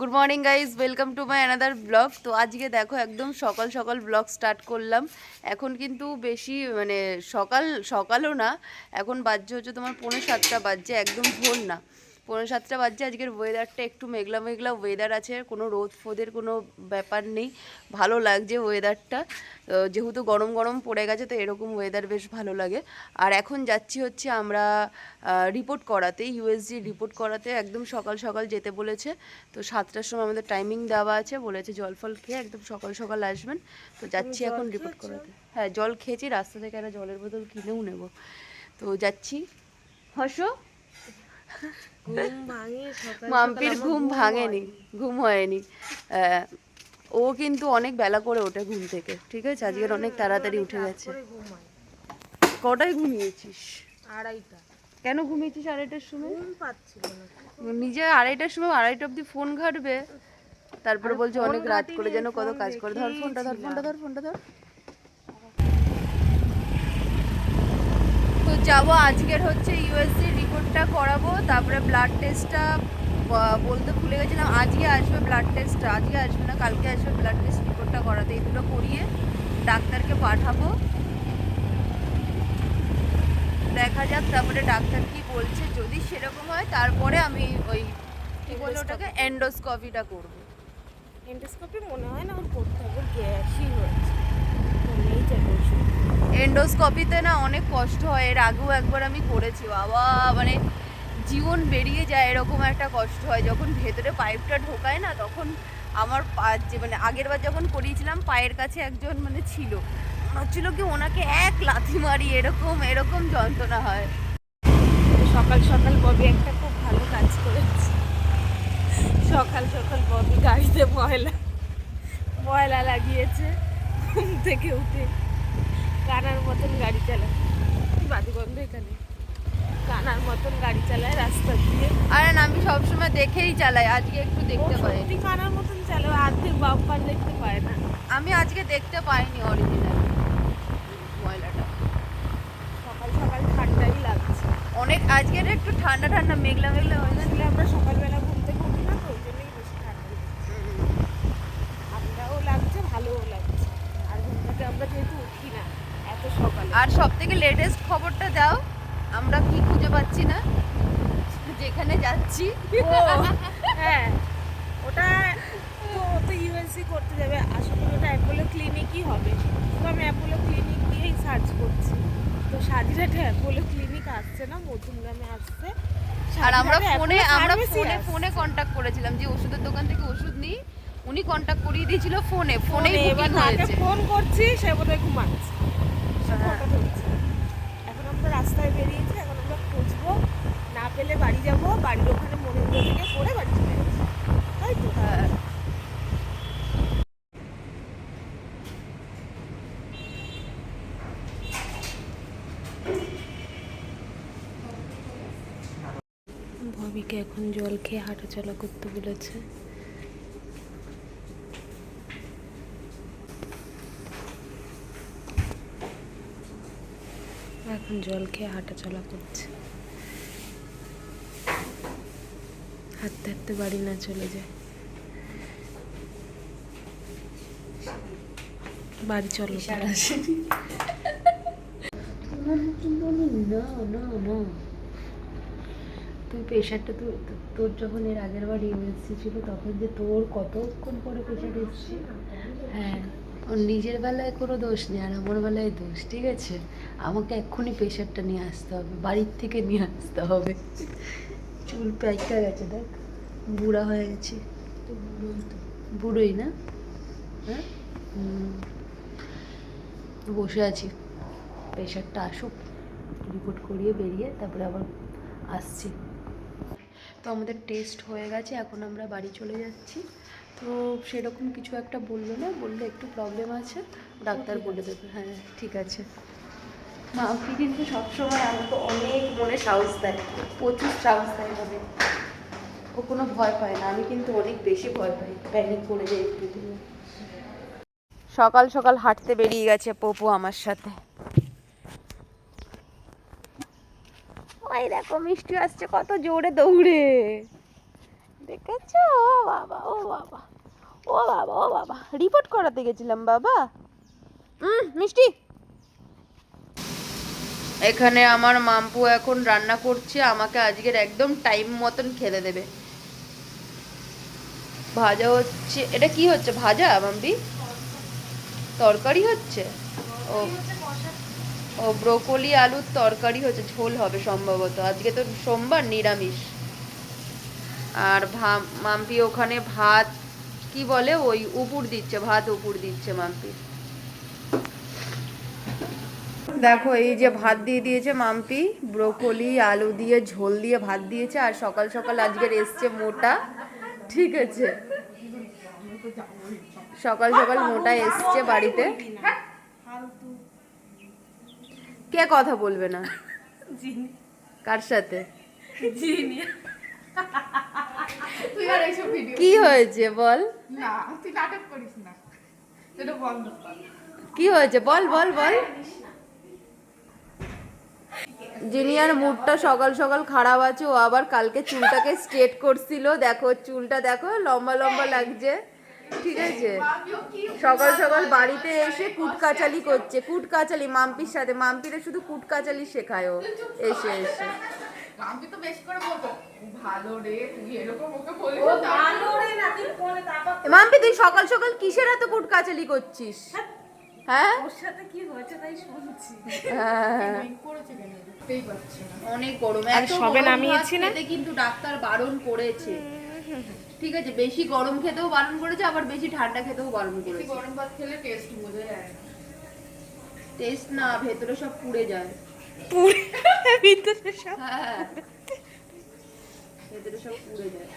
Good morning guys welcome to my another blog তো আজকে দেখো, একদম সকাল সকাল ব্লগ স্টার্ট করলাম। এখন কিন্তু বেশি মানে সকাল, সকালও না, এখন বাজছে হচ্ছে তোমার পৌনে সাতটা বাজছে, একদম ভোর না। পৌনে সাতটা বাজছে আজকের ওয়েদারটা একটু মেঘলা মেঘলা ওয়েদার আছে কোনো রোদ ফোদের কোনো ব্যাপার নেই ভালো লাগছে ওয়েদারটা যেহেতু গরম গরম পড়ে গেছে তো এরকম ওয়েদার বেশ ভালো লাগে। আর এখন যাচ্ছি হচ্ছে আমরা রিপোর্ট করাতে ইউএসজি রিপোর্ট করাতে একদম সকাল সকাল যেতে বলেছে। তো সাতটার সময় আমাদের টাইমিং দেওয়া আছে বলেছে জল ফল খেয়ে একদম সকাল সকাল আসবেন। তো যাচ্ছি এখন রিপোর্ট করাতে। হ্যাঁ জল খেয়েছি রাস্তা থেকে একটা জলের বোতল কিনেও নেব। তো যাচ্ছি। হসো মাম্পির ঘুম ভাঙেনি ঘুম হয়নি। ও কিন্তু অনেক বেলা করে ওঠে ঘুম থেকে ঠিক আছে? আজকের অনেক তাড়াতাড়ি উঠে গেছে। কটায় ঘুমিয়েছিস? আড়াইটা। কেন ঘুমিয়েছিস আড়াইটার সময়? ঘুম পাচ্ছিল না। নিজে আড়াইটার সময় আড়াইটা অবধি ফোন ঘাটবে। তারপরে বলছে অনেক রাত করে যেন কত কাজ করে। ধর ফোনটা ধর ফোনটা ধর ফোনটা ধর। তো যাব আজকের হচ্ছে ইউএসজি রিপোর্টটা করাবো তারপরে ব্লাড টেস্টটা বলতে ভুলে গেছিলাম আজকে আসবে ব্লাড টেস্ট আজকে আসবে না কালকে আসবে ব্লাড টেস্ট রিপোর্টটা করাতে দুটো করিয়ে ডাক্তারকে পাঠাবো। দেখা যাক তারপরে ডাক্তার কি বলছে যদি সেরকম হয় তারপরে আমি ওই কি বলে ওটাকে এন্ডোস্কপিটা করব। এন্ডোস্কোপি মনে হয় না ওর করতে হবে গ্যাসই হয়েছে। এন্ডোস্কপিতে না অনেক কষ্ট হয়। এর আগেও একবার আমি করেছি। বাবা মানে জীবন বেরিয়ে যায় এরকম একটা কষ্ট হয়। যখন ভেতরে পাইপটা ঢোকায় না, তখন আমার পা যে মানে আগের বার যখন করিয়েছিলাম, পায়ের কাছে একজন মানে ছিল। মনে কি ওনাকে এক লাথি মারি, এরকম এরকম যন্ত্রণা হয়। সকাল সকাল ববি একটা খুব ভালো কাজ করেছে। সকাল সকাল ববি গাড়িতে ময়লা ময়লা লাগিয়েছে, ঘুম থেকে উঠে। কানার মতন গাড়ি চালায়। বাদি বন্ধ এখানে। কানার মতন গাড়ি চালায় রাস্তা দিয়ে। আরে আমি সবসময় দেখেই চালাই আজকে একটু দেখতে পাই সত্যি কানার মতন চালায় অর্ধেক বাম্পার দেখতে পায় না। আমি আজকে দেখতে পাইনি অরিজিনাল ময়লাটা। সকাল সকাল ঠান্ডাই লাগছে। অনেক আজকের একটু ঠান্ডা ঠান্ডা মেঘলা মেঘলা হয়ে আসলে আমরা সকালবেলা ঘুম থেকে উঠি না তো ওই জন্যই বেশি ঠান্ডা লাগছে। ঠান্ডাও লাগছে ভালোও লাগছে। আর ঘুম থেকে আমরা যেহেতু আর সব থেকে লেটেস্ট খবরটা দাও আমরা কি খুঁজে পাচ্ছি না? যেখানে যাচ্ছি। হ্যাঁ ওটা তো ইউএসসি করতে যাবে। করি ওটা অ্যাপোলো ক্লিনিকই হবে। তো আমি অ্যাপোলো ক্লিনিক দিয়েই সার্চ করছি। তো সাজিরাটে অ্যাপোলো ক্লিনিক আসছে না মধ্যমগ্রামে আসছে। আর আমরা ফোনে আমরা ফোনে ফোনে কন্ট্যাক্ট করেছিলাম যে ওষুধের দোকান থেকে ওষুধ নিই। উনি কন্ট্যাক্ট করিয়ে দিয়েছিল ফোনে। ফোনেই ফোনে এবার বুকিং হয়েছে। ফোন করছি সে বোধহয় ঘুমাচ্ছে। এখন আমরা রাস্তায় বেরিয়েছি, এখন আমরা খুঁজবো। না পেলে বাড়ি যাব, বাড়ির ওখানে মনিন্দ্র থেকে পরে বাড়ি চলে তাই তো? হ্যাঁ ভবিকে এখন জল খেয়ে হাঁটাচলা করতে বলেছে। জল খেয়ে হাঁটাচলা করছে। হাঁটতে হাঁটতে বাড়ি না চলে যায়। বাড়ি চলো। না না না তুই প্রেশারটা তুই তোর যখন এর আগের বার ছিল তখন যে তোর কতক্ষণ পরে প্রেশার এসছে হ্যাঁ ওর নিজের বেলায় কোনো দোষ নেই আর আমার বেলায় দোষ ঠিক আছে? আমাকে এক্ষুনি প্রেশারটা নিয়ে আসতে হবে বাড়ির থেকে নিয়ে আসতে হবে। চুল পাইকা গেছে দেখ বুড়া হয়ে গেছি। তো বুড়োই তো বুড়োই না? হ্যাঁ। বসে আছি। প্রেশারটা আসুক রিপোর্ট করিয়ে বেরিয়ে তারপরে আবার আসছি। তো আমাদের টেস্ট হয়ে গেছে এখন আমরা বাড়ি চলে যাচ্ছি। তো সেরকম কিছু একটা বলল না বললে একটু প্রবলেম আছে ডাক্তার বলে দেবে। হ্যাঁ ঠিক আছে। মাম্পি কিন্তু সবসময় আমাকে অনেক মনে সাহস দেয় প্রচুর সাহস দেয় মানে ও কোনো ভয় পায় না, আমি কিন্তু অনেক বেশি ভয় পাই প্যানিক করে যাই একটু সকাল সকাল হাঁটতে বেরিয়ে গেছে পপু আমার সাথে। ওই দেখো, মিষ্টি আসছে, কত জোরে দৌড়ে। দেখেছ? ও বাবা ও বাবা ও বাবা ও বাবা। রিপোর্ট করাতে গেছিলাম বাবা। হুম মিষ্টি? এখানে আমার মাম্পু এখন রান্না করছে, আমাকে আজকের একদম টাইম মতন খেতে দেবে। ভাজা হচ্ছে, এটা কি হচ্ছে, ভাজা মাম্পি? তরকারি হচ্ছে? ও ও ব্রোকলি আলুর তরকারি হচ্ছে, ঝোল হবে সম্ভবত। আজকে তো সোমবার নিরামিষ। আর ভা- মাম্পি ওখানে ভাত, কি বলে ওই উপুর দিচ্ছে, ভাত উপুর দিচ্ছে মাম্পি। দেখো এই যে ভাত দিয়ে দিয়েছে মাম্পি ব্রোকলি আলু দিয়ে ঝোল দিয়ে ভাত দিয়েছে আর সকাল সকাল আজকের এসছে মোটা ঠিক আছে। সকাল সকাল মোটা এসছে বাড়িতে। কে কথা বলবে না? কার সাথে? কি হয়েছে বল? না তুই নাটক করিস না। এটা বন্ধ কর কি হয়েছে? বল বল বল। জিনিয়ার মুডটা সকাল সকাল খারাপ আছে ও আবার কালকে চুলটাকে স্ট্রেট করছিল। দেখো চুলটা দেখো লম্বা লম্বা লাগছে। ঠিক আছে? সকাল সকাল বাড়িতে এসে কুটকাচালি করছে কুটকাচালি মাম্পির সাথে। মাম্পিরে শুধু কুটকাচালি শেখায় ও এসে এসে। আমি তো বেশ করে বলব ভালো রে তুই এরকম ওকে বলবি ভালো রে না তুই ফোনে মাম্পি তুই সকাল সকাল কিসের এত কুটকাচালি করছিস? হ্যাঁ? ওর সাথে কি হয়েছে তাই শুনছি। হ্যাঁ। করেছে কেন? বুঝতেই পারছি না। অনেক গরম। এত সবে নামিয়েছি না? কিন্তু ডাক্তার বারণ করেছে। ঠিক আছে বেশি গরম খেতেও বারণ করেছে আবার বেশি ঠান্ডা খেতেও বারণ বেশি করেছে। গরম ভাত খেলে টেস্ট বোঝা যায় না। টেস্ট না ভেতরে সব পুড়ে যায়। পুরে ভিতরে সব হ্যাঁ। ভেতরে সব পুড়ে যায়।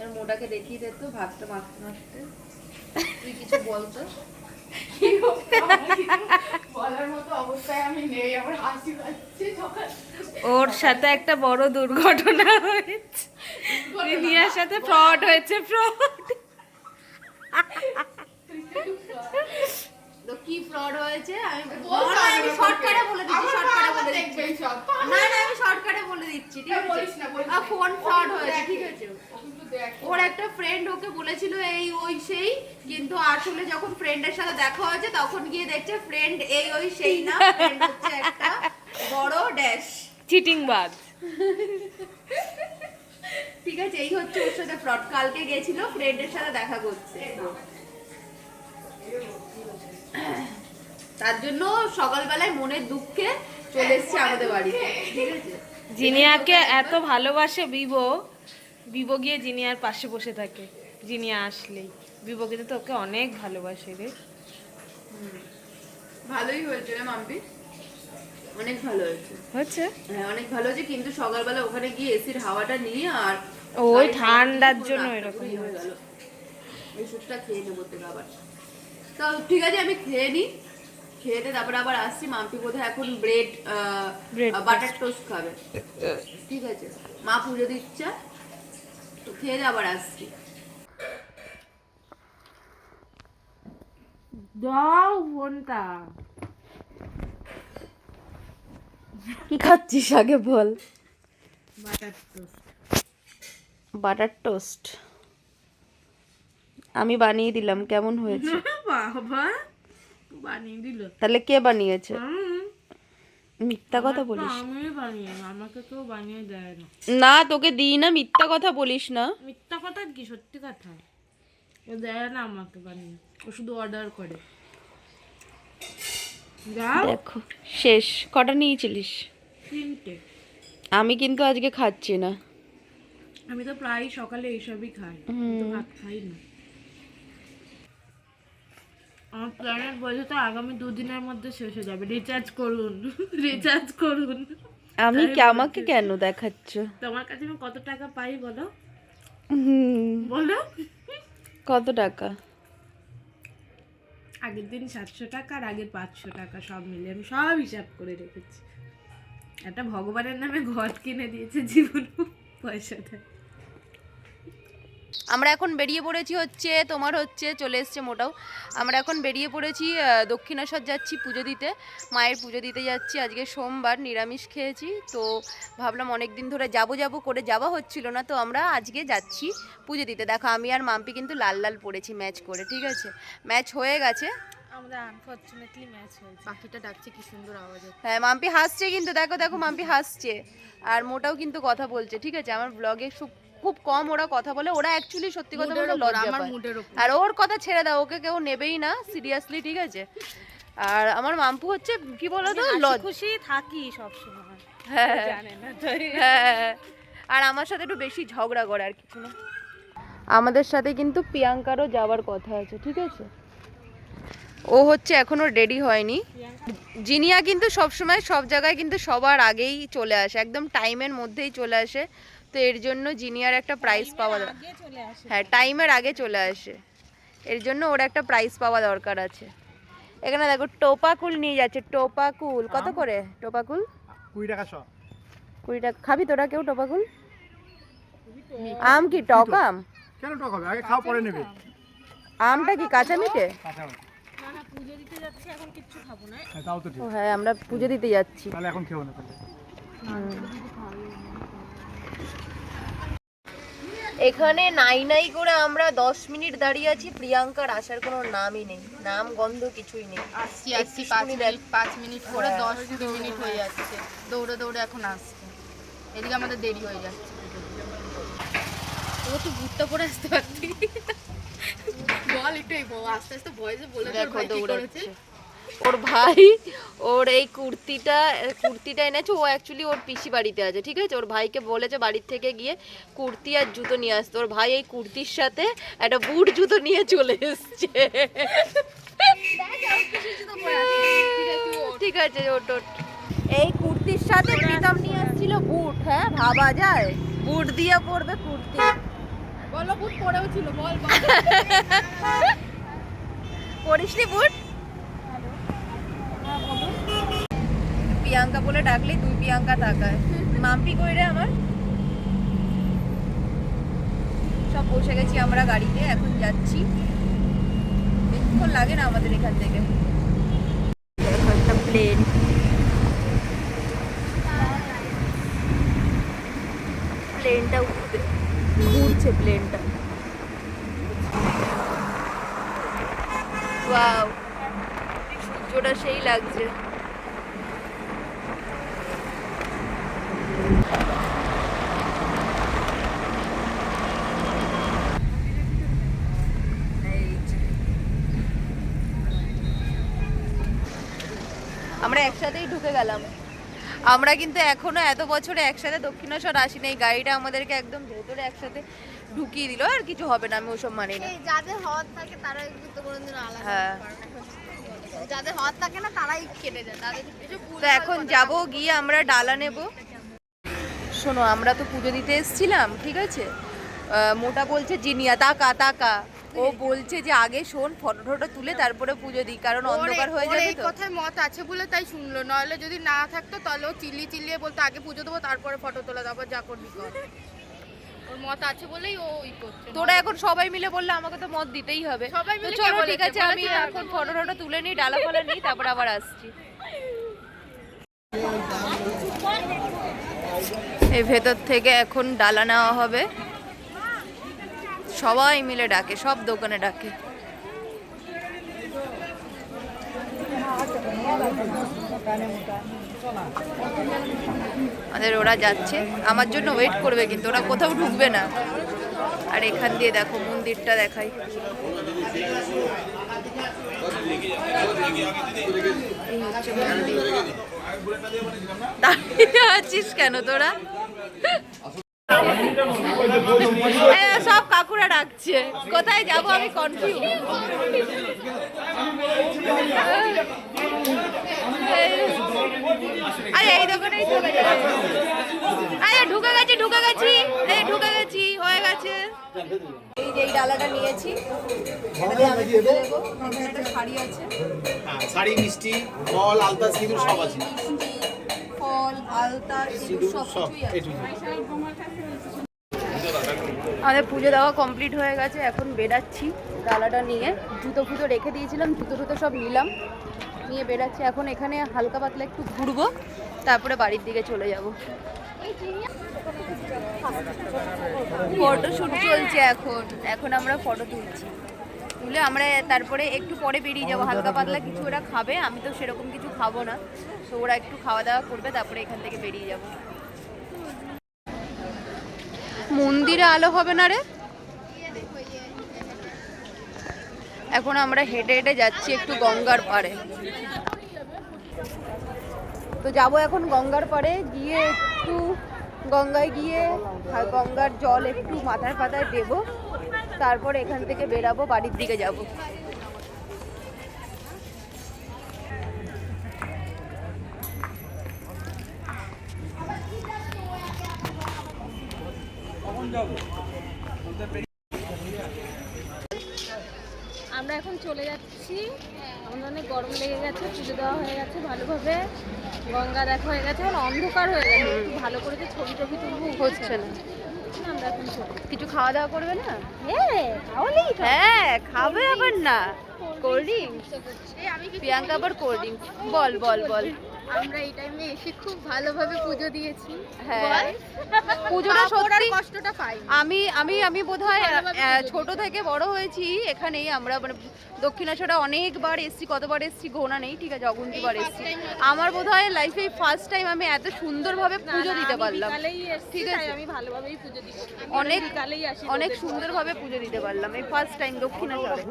এর মোটাকে দেখিয়ে দে তো ভাতটা মাখতে মাখতে। তুই কিছু বলতো ওর সাথে একটা বড় দুর্ঘটনা হয়েছে। রিনিয়ার সাথে ফ্রড হয়েছে ফ্রড তো কি ফ্রড হয়েছে? আমি বল বল, আমি শর্টকাটে বলে দিচ্ছি শর্টকাটে বলে দিচ্ছি। না না আমি শর্টকাটে বলে দিচ্ছি ঠিক আছে। ফোন ফ্রড হয়েছে ঠিক আছে? ওর একটা ফ্রেন্ড ওকে বলেছিল এই ওই সেই কিন্তু আসলে যখন ফ্রেন্ডের সাথে দেখা হয়েছে তখন গিয়ে দেখছে ফ্রেন্ড এই ওই সেই না ফ্রেন্ড হচ্ছে একটা বড় ড্যাশ চিটিং বাদ ঠিক আছে এই হচ্ছে ওর সাথে ফ্রড কালকে গেছিল ফ্রেন্ডের সাথে দেখা করতে তার জন্য সকালবেলায় মনের দুঃখে চলে এসছে আমাদের বাড়িতে। ঠিক আছে জিনিয়াকে এত ভালোবাসে বিবো বিবো গিয়ে জিনিয়ার পাশে বসে থাকে জিনিয়া আসলেই। বিবো কিন্তু তোকে অনেক ভালোবাসে রে। ভালোই হয়েছে রে মাম্পি। অনেক ভালো হয়েছে। হচ্ছে হ্যাঁ অনেক ভালো হয়েছে কিন্তু সকালবেলা ওখানে গিয়ে এসির হাওয়াটা নিয়ে আর ওই ঠান্ডার জন্য এরকম হয়ে গেল। এই ওষুধটা খেয়ে নেব থেকে আবার। তো ঠিক আছে আমি খেয়ে নিই খেয়ে দিয়ে তারপরে আবার আসছি। মাম্পি বোধহয় এখন ব্রেড বাটার টোস্ট খাবে। ঠিক আছে। মা পুজো দিচ্ছে। দিয়ে আবার আসছি। দাও ফোনটা। কি খাচ্ছিস আগে বল? Butter toast. Butter toast? আমি বানিয়ে দিলাম কেমন হয়েছে? বাবা বানিয়ে দিল। তাহলে কে বানিয়েছে? মিথ্যা কথা বলিস। আমি আমাকে কেউ বানিয়ে দেয় না। না তোকে দিই না মিথ্যা কথা বলিস না। মিথ্যা কথা কি সত্যি কথা? ও দেয় না আমাকে বানিয়ে ও শুধু অর্ডার করে। দেখো শেষ কটা নিয়েছিলিস? তিনটে। আমি কিন্তু আজকে খাচ্ছি না। আমি তো প্রায় সকালে এইসবই খাই ভাত খাই না আগামী দুদিনের মধ্যে শেষ হয়ে যাবে। রিচার্জ করুন রিচার্জ করুন। আমি কি আমাকে কেন দেখাচ্ছ? তোমার কাছে আমি কত টাকা পাই বলো? বলো। কত টাকা? আগের দিন সাতশো টাকা আর আগের পাঁচশো টাকা সব মিলে আমি সব হিসাব করে রেখেছি। একটা ভগবানের নামে ঘর কিনে দিয়েছে জীবন পয়সাটা। আমরা এখন বেরিয়ে পড়েছি হচ্ছে তোমার হচ্ছে চলে এসছে মোটাও। আমরা এখন বেরিয়ে পড়েছি দক্ষিণেশ্বর যাচ্ছি পুজো দিতে। মায়ের পুজো দিতে যাচ্ছি। আজকে সোমবার নিরামিষ খেয়েছি তো ভাবলাম অনেক দিন ধরে যাব যাব করে যাওয়া হচ্ছিল না তো আমরা আজকে যাচ্ছি পুজো দিতে। দেখো আমি আর মাম্পি কিন্তু লাল লাল পড়েছি ম্যাচ করে ঠিক আছে? ম্যাচ হয়ে গেছে। আমরা আনফরচুনেটলি ম্যাচ হয়েছে। পাখিটা ডাকছে কি সুন্দর আওয়াজ হ্যাঁ মাম্পি হাসছে কিন্তু দেখো দেখো মাম্পি হাসছে। আর মোটাও কিন্তু কথা বলছে ঠিক আছে? আমার ব্লগে খুব কম ওরা কথা বলে। ওরা অ্যাকচুয়ালি সত্যি কথা বলে লজ্জা আমার পায়। আর ওর কথা ছেড়ে দাও ওকে কেউ নেবেই না সিরিয়াসলি ঠিক আছে? আর আমার মাম্পু হচ্ছে কি বলো তো হাসি লজ খুশি থাকি সব সময় হ্যাঁ হ্যাঁ। আর আমার সাথে একটু বেশি ঝগড়া করে আর কিছু না। আমাদের সাথে কিন্তু প্রিয়াঙ্কারও যাওয়ার কথা আছে ঠিক আছে? ও হচ্ছে এখনও রেডি হয়নি। জিনিয়া কিন্তু সবসময় সব জায়গায় কিন্তু সবার আগেই চলে আসে একদম টাইমের মধ্যেই চলে আসে। তো এর জন্য জিনিয়ার একটা প্রাইজ পাওয়া হ্যাঁ টাইমের আগে চলে আসে। এর জন্য ওর একটা প্রাইজ পাওয়া দরকার আছে। এখানে দেখো টোপাকুল নিয়ে যাচ্ছে টোপাকুল। কত করে টোপাকুল? কুড়ি টাকা শ। কুড়ি টাকা। খাবি তোরা কেউ টোপাকুল? আম কি টক আম? কেন টক হবে? আগে খাওয়া পরে নেবে। আমটা কি কাঁচা মিঠে? কাঁচা হবে। না না পুজো দিতে যাচ্ছি এখন কিচ্ছু খাব না। হ্যাঁ তাও তো ঠিক। ও হ্যাঁ আমরা পুজো দিতে যাচ্ছি। তাহলে এখন খেও না এখানে নাই নাই করে আমরা দশ মিনিট দাঁড়িয়ে আছি প্রিয়াঙ্কার আসার কোনো নামই নেই নাম গন্ধ কিছুই নেই। আসছি আসছি পাঁচ মিনিট পাঁচ মিনিট করে হ্যাঁ। দশ মিনিট হয়ে যাচ্ছে। দৌড়ে দৌড়ে এখন আসছে। এদিকে আমাদের দেরি হয়ে যাচ্ছে। ও তুই বুটটা পরে আসতে পারতি। বল একটু আস্তে আস্তে ভয়েসে বলে দেখো দৌড়াচ্ছে। ওর ভাই ওর এই কুর্তিটা কুর্তিটা এনেছে ও অ্যাকচুয়ালি ওর পিসি বাড়িতে আছে ঠিক আছে? ওর ভাইকে বলেছে বাড়ির থেকে গিয়ে কুর্তি আর জুতো নিয়ে আসতে। ওর ভাই এই কুর্তির সাথে একটা বুট জুতো নিয়ে চলে এসছে। ঠিক আছে ওট। এই কুর্তির সাথে প্রীতম নিয়ে আসছিল বুট হ্যাঁ? ভাবা যায়? বুট দিয়ে পরবে কুর্তি। বলো বুট পরেও ছিল বল বল। পরিসনি বুট? প্রিয়াঙ্কা বলে ডাকলে দুই প্রিয়াঙ্কা তাকায়। মাম্পি কই রে আমার? সব বসে গেছি আমরা গাড়িতে, এখন যাচ্ছি। বেশিক্ষণ লাগে না আমাদের এখান থেকে। একটা প্লেন প্লেনটা উঠবে ঘুরছে প্লেনটা ওয়াও সূর্যটা সেই লাগছে। আমরা একসাথেই ঢুকে গেলাম। আমরা কিন্তু এখনও এত বছরে একসাথে দক্ষিণেশ্বর আসিনি। এই গাড়িটা আমাদেরকে একদম ভেতরে একসাথে ঢুকিয়ে দিল আর কিছু হবে না আমি ওসব মানি না। যাদের হওয়ার থাকে তারা কিন্তু কোনোদিন আলাদা হ্যাঁ। যাদের হওয়ার থাকে না তারাই কেটে যায় তাদের তো এখন যাব গিয়ে আমরা ডালা নেব। শোনো আমরা তো পুজো দিতে এসেছিলাম ঠিক আছে? মোটা বলছে জিনিয়া তাকা তাকা। ও বলছে যে আগে শোন ফটো টটো তুলে তারপরে পুজো দিই কারণ অন্ধকার হয়ে যাবে তো। কথায় মত আছে বলে তাই শুনলো নইলে যদি না থাকতো তাহলে ও চিল্লি চিল্লিয়ে বলতো আগে পুজো দেবো তারপরে ফটো তোলা তারপর যা করবি মত আছে বলেই ও ই করছে। তোরা এখন সবাই মিলে বললে আমাকে তো মত দিতেই হবে। সবাই মিলে চলো ঠিক আছে আমি এখন ফটো টটো তুলে নিই ডালা ফালা নিই তারপর আবার আসছি। এই ভেতর থেকে এখন ডালা নেওয়া হবে। সবাই মিলে ডাকে সব দোকানে ডাকে। আমাদের ওরা যাচ্ছে। আমার জন্য ওয়েট করবে কিন্তু, ওরা কোথাও ঢুকবে না। আর এখান দিয়ে দেখো, মন্দিরটা দেখাই। আছিস কেন তোরা? সব কাকুরা ডাকছে। কোথায় যাব আমি কনফিউজ আরে এই দোকানেই চলে যাবে আরে ঢুকে গেছি ঢুকে গেছি। এই ঢুকে গেছি হয়ে গেছে। এই যে এই ডালাটা নিয়েছি একটা শাড়ি আছে। হ্যাঁ, শাড়ি মিষ্টি ফল আলতা সিঁদুর সব আছে। ফল আলতা সিঁদুর সব কিছুই আছে। আমাদের পুজো দেওয়া কমপ্লিট হয়ে গেছে, এখন বেরাচ্ছি ডালাটা নিয়ে। জুতো ফুতো রেখে দিয়েছিলাম, জুতো টুতো সব নিলাম। নিয়ে বেরাচ্ছি, এখন এখানে হালকা পাতলা একটু ঘুরবো, তারপরে বাড়ির দিকে চলে যাব। ফটো শুট চলছে এখন এখন আমরা ফটো তুলছি। তুলে আমরা তারপরে একটু পরে বেরিয়ে যাব, হালকা পাতলা কিছু ওরা খাবে, আমি তো সেরকম কিছু খাব না। তো ওরা একটু খাওয়া দাওয়া করবে, তারপরে এখান থেকে বেরিয়ে যাব। মন্দিরে আলো হবে না রে? এখন আমরা হেঁটে হেঁটে যাচ্ছি একটু গঙ্গার পাড়ে। তো যাব এখন গঙ্গার পাড়ে, গিয়ে একটু গঙ্গায় গিয়ে গঙ্গার জল একটু মাথায় পাতায় দেবো। তারপর এখান থেকে বেরাবো, বাড়ির দিকে যাব। যাচ্ছি। আমাদের অনেক গরম লেগে গেছে পুজো দেওয়া হয়ে গেছে ভালোভাবে। গঙ্গা দেখা হয়ে গেছে এখন অন্ধকার হয়ে গেছে একটু ভালো করে যে ছবি টবি তুলবো হচ্ছে না। আমরা এখন কিছু খাওয়া দাওয়া করবে না? হ্যাঁ তাহলেই হ্যাঁ খাবে আবার না। কোল্ড ড্রিঙ্কস প্রিয়াঙ্কা আবার কোল্ড ড্রিঙ্কস বল বল বল। আমরা এই টাইমে এসে খুব ভালোভাবে পুজো দিয়েছি। হ্যাঁ। পুজোটা সত্যি কষ্টটা পাই আমি আমি আমি বোধহয় ছোট থেকে বড় হয়েছি এখানেই আমরা মানে দক্ষিণেশ্বরে অনেকবার এসছি কতবার এসছি গোনা নেই ঠিক আছে অগুন্তিবার এসছি। আমার বোধহয় লাইফে ফার্স্ট টাইম আমি এত সুন্দরভাবে পুজো দিতে পারলাম। ঠিক আছে। আমি ভালোভাবেই পুজো দিচ্ছি অনেক অনেক সুন্দরভাবে পুজো দিতে পারলাম এই ফার্স্ট টাইম দক্ষিণেশ্বরে।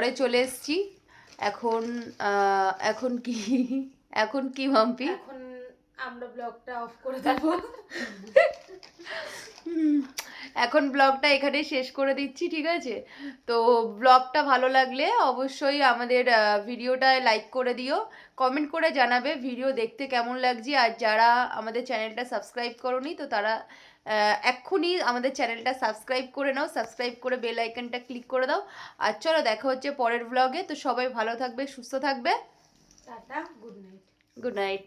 ঘরে চলে এসেছি। এখন এখন কি এখন কি মাম্পি? এখন আমরা ব্লগটা অফ করে দেবো। এখন ব্লগটা এখানে শেষ করে দিচ্ছি ঠিক আছে? তো ব্লগটা ভালো লাগলে অবশ্যই আমাদের ভিডিওটায় লাইক করে দিও। কমেন্ট করে জানাবে ভিডিও দেখতে কেমন লাগছে। আর যারা আমাদের চ্যানেলটা সাবস্ক্রাইব করনি তো তারা এক্ষুনি আমাদের চ্যানেলটা সাবস্ক্রাইব করে নাও সাবস্ক্রাইব করে বেল আইকনটা ক্লিক করে দাও। আর চলো দেখা হচ্ছে পরের ব্লগে তো সবাই ভালো থাকবে সুস্থ থাকবে। Ta-ta good night. Good night.